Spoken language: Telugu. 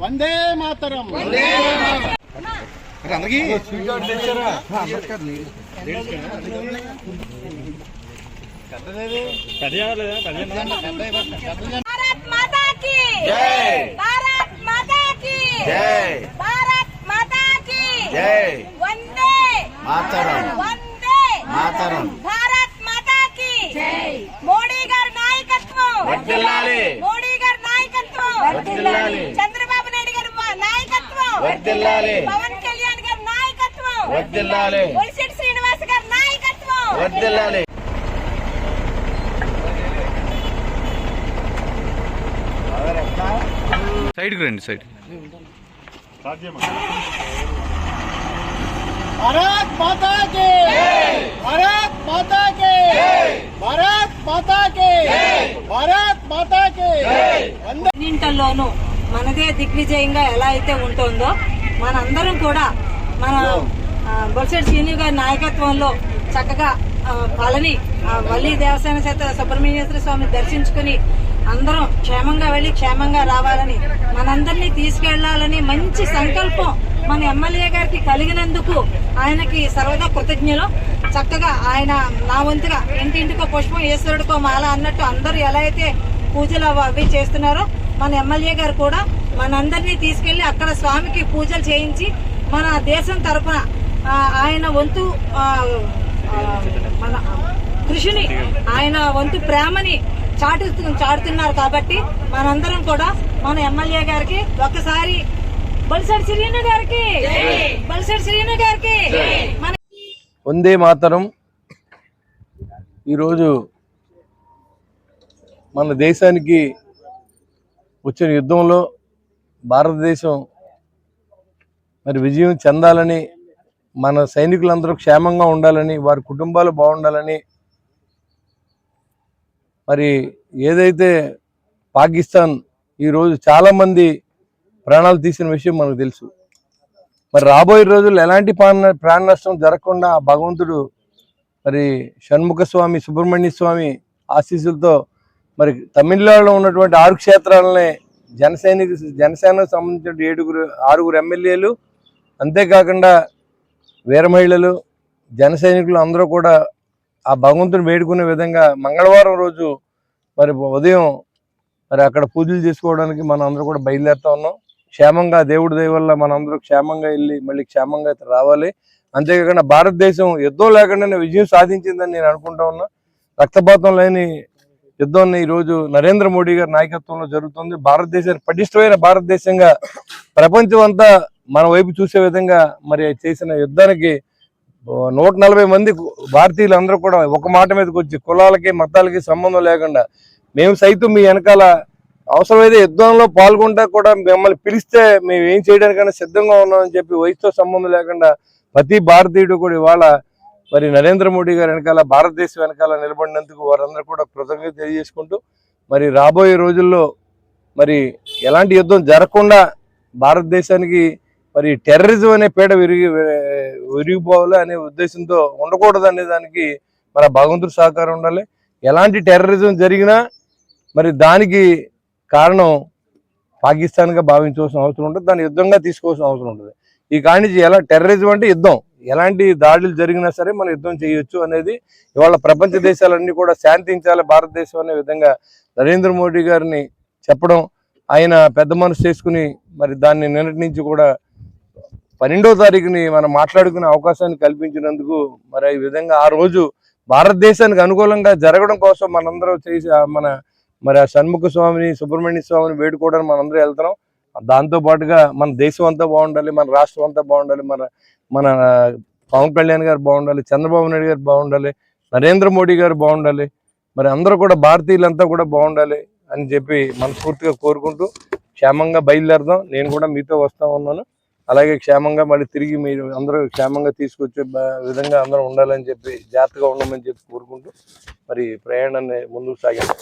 వందే మాతరం అందరికి కథ లేదా వర్ధిల్లాలి. పవన్ కళ్యాణ్ గారి నాయకత్వం. వర్ధిల్లాలి. ఒలిశెట్టి శ్రీనివాస్ గారి నాయకత్వం. వర్దిల్లాలి సైడ్కి రండి సైడ్ భారత్ మాతా కి భారత్ మాతా కి భారత్ మాతా కి భారత్ మాతా కి అన్నింటిలోనూ మనదే దిగ్విజయంగా ఎలా అయితే ఉంటుందో మనందరం కూడా మన బొలిశెట్టి శ్రీను గారి నాయకత్వంలో చక్కగా పళని ఆ, వల్లి దేవసేన చేత సుబ్రహ్మణ్యేశ్వర స్వామిని దర్శించుకుని అందరం క్షేమంగా వెళ్ళి క్షేమంగా రావాలని మనందరినీ తీసుకెళ్ళాలని మంచి సంకల్పం మన ఎమ్మెల్యే గారికి కలిగినందుకు ఆయనకి సర్వదా కృతజ్ఞలు. చక్కగా ఆయన నా వంతుగా ఇంటింటికో పుష్పం ఈశ్వరుడికో మాల అన్నట్టు అందరూ ఎలా అయితే పూజలు అవి చేస్తున్నారో మన ఎమ్మెల్యే గారు కూడా మనందరినీ తీసుకెళ్ళి అక్కడ స్వామికి పూజలు చేయించి మన దేశం తరఫున ఆయన వంతు మన కృషిని ఆయన వంతు ప్రేమని చాటు చాటుతున్నారు కాబట్టి మనందరం కూడా మన ఎమ్మెల్యే గారికి ఒకసారి బలిసడి శ్రీను గారికి బలిసడి శ్రీను గారికి మన వందే మాతరం. ఈరోజు మన దేశానికి వచ్చిన యుద్ధంలో భారతదేశం మరి విజయం చెందాలని మన సైనికులందరూ క్షేమంగా ఉండాలని వారి కుటుంబాలు బాగుండాలని మరి ఏదైతే పాకిస్తాన్ ఈరోజు చాలామంది ప్రాణాలు తీసిన విషయం మనకు తెలుసు. మరి రాబోయే రోజుల్లో ఎలాంటి ప్రాణ ప్రాణ నష్టం జరగకుండా భగవంతుడు మరి షణ్ముఖ స్వామి సుబ్రహ్మణ్య స్వామి ఆశీస్సులతో మరి తమిళనాడులో ఉన్నటువంటి ఆరు క్షేత్రాలని జనసైనిక జనసేనకు సంబంధించిన ఏడుగురు ఆరుగురు ఎమ్మెల్యేలు అంతేకాకుండా వీర మహిళలు జన సైనికులు అందరూ కూడా ఆ భగవంతుని వేడుకునే విధంగా మంగళవారం రోజు మరి ఉదయం మరి అక్కడ పూజలు చేసుకోవడానికి మనం అందరూ కూడా బయలుదేరుతా ఉన్నాం. క్షేమంగా దేవుడి దయ వల్ల మనందరూ క్షేమంగా వెళ్ళి మళ్ళీ క్షేమంగా అయితే రావాలి. అంతేకాకుండా భారతదేశం యుద్ధం లేకుండానే విజయం సాధించిందని నేను అనుకుంటా ఉన్నా. రక్తపాతం లేని యుద్ధాన్ని ఈరోజు నరేంద్ర మోడీ గారి నాయకత్వంలో జరుగుతుంది. భారతదేశాన్ని పటిష్టమైన భారతదేశంగా ప్రపంచం అంతా మన వైపు చూసే విధంగా మరి చేసిన యుద్ధానికి నూట నలభై మంది భారతీయులు అందరూ కూడా ఒక మాట మీదకి వచ్చి కులాలకి మతాలకి సంబంధం లేకుండా మేము సైతం మీ వెనకాల అవసరమైతే యుద్ధంలో పాల్గొంటా కూడా మిమ్మల్ని పిలిస్తే మేము ఏం చేయడానికైనా సిద్ధంగా ఉన్నామని చెప్పి వయసుతో సంబంధం లేకుండా ప్రతి భారతీయుడు కూడా ఇవాళ మరి నరేంద్ర మోడీ గారి వెనకాల భారతదేశం వెనకాల నిలబడినందుకు వారందరూ కూడా కృతజ్ఞత తెలియజేసుకుంటూ మరి రాబోయే రోజుల్లో మరి ఎలాంటి యుద్ధం జరగకుండా భారతదేశానికి మరి టెర్రరిజం అనే పీడ విరిగి విరిగిపోవాలి అనే ఉద్దేశంతో ఉండకూడదు అనే దానికి మన భగవంతుడు సహకారం ఉండాలి. ఎలాంటి టెర్రరిజం జరిగినా మరి దానికి కారణం పాకిస్తాన్గా భావించవలసిన అవసరం ఉంటుంది దాన్ని యుద్ధంగా తీసుకోవాల్సిన అవసరం ఉంటుంది. ఈ కాణిజీ ఎలా టెర్రరిజం అంటే యుద్ధం. ఎలాంటి దాడులు జరిగినా సరే మనం యుద్ధం చేయొచ్చు అనేది ఇవాళ ప్రపంచ దేశాలన్నీ కూడా శాంతించాలి భారతదేశం అనే విధంగా నరేంద్ర మోడీ గారిని చెప్పడం ఆయన పెద్ద మనసు చేసుకుని మరి దాన్ని నిన్నటి నుంచి కూడా పన్నెండో తారీఖుని మనం మాట్లాడుకునే అవకాశాన్ని కల్పించినందుకు మరి ఈ విధంగా ఆ రోజు భారతదేశానికి అనుకూలంగా జరగడం కోసం మనందరం చేసి మన మరి ఆ షణ్ముఖ స్వామిని సుబ్రహ్మణ్య స్వామిని వేడుకోవడానికి మనందరం వెళ్తున్నాం. దాంతో పాటుగా మన దేశం అంతా బాగుండాలి మన రాష్ట్రం అంతా బాగుండాలి మన మన పవన్ కళ్యాణ్ గారు బాగుండాలి చంద్రబాబు నాయుడు గారు బాగుండాలి నరేంద్ర మోడీ గారు బాగుండాలి మరి అందరూ కూడా భారతీయులంతా కూడా బాగుండాలి అని చెప్పి మనస్ఫూర్తిగా కోరుకుంటూ క్షేమంగా బయలుదేరదాం. నేను కూడా మీతో వస్తా ఉన్నాను. అలాగే క్షేమంగా మళ్ళీ తిరిగి మీరు అందరూ క్షేమంగా తీసుకొచ్చే విధంగా అందరూ ఉండాలని చెప్పి జాగ్రత్తగా ఉండమని చెప్పి కోరుకుంటూ మరి ప్రయాణాన్ని ముందుకు సాగాను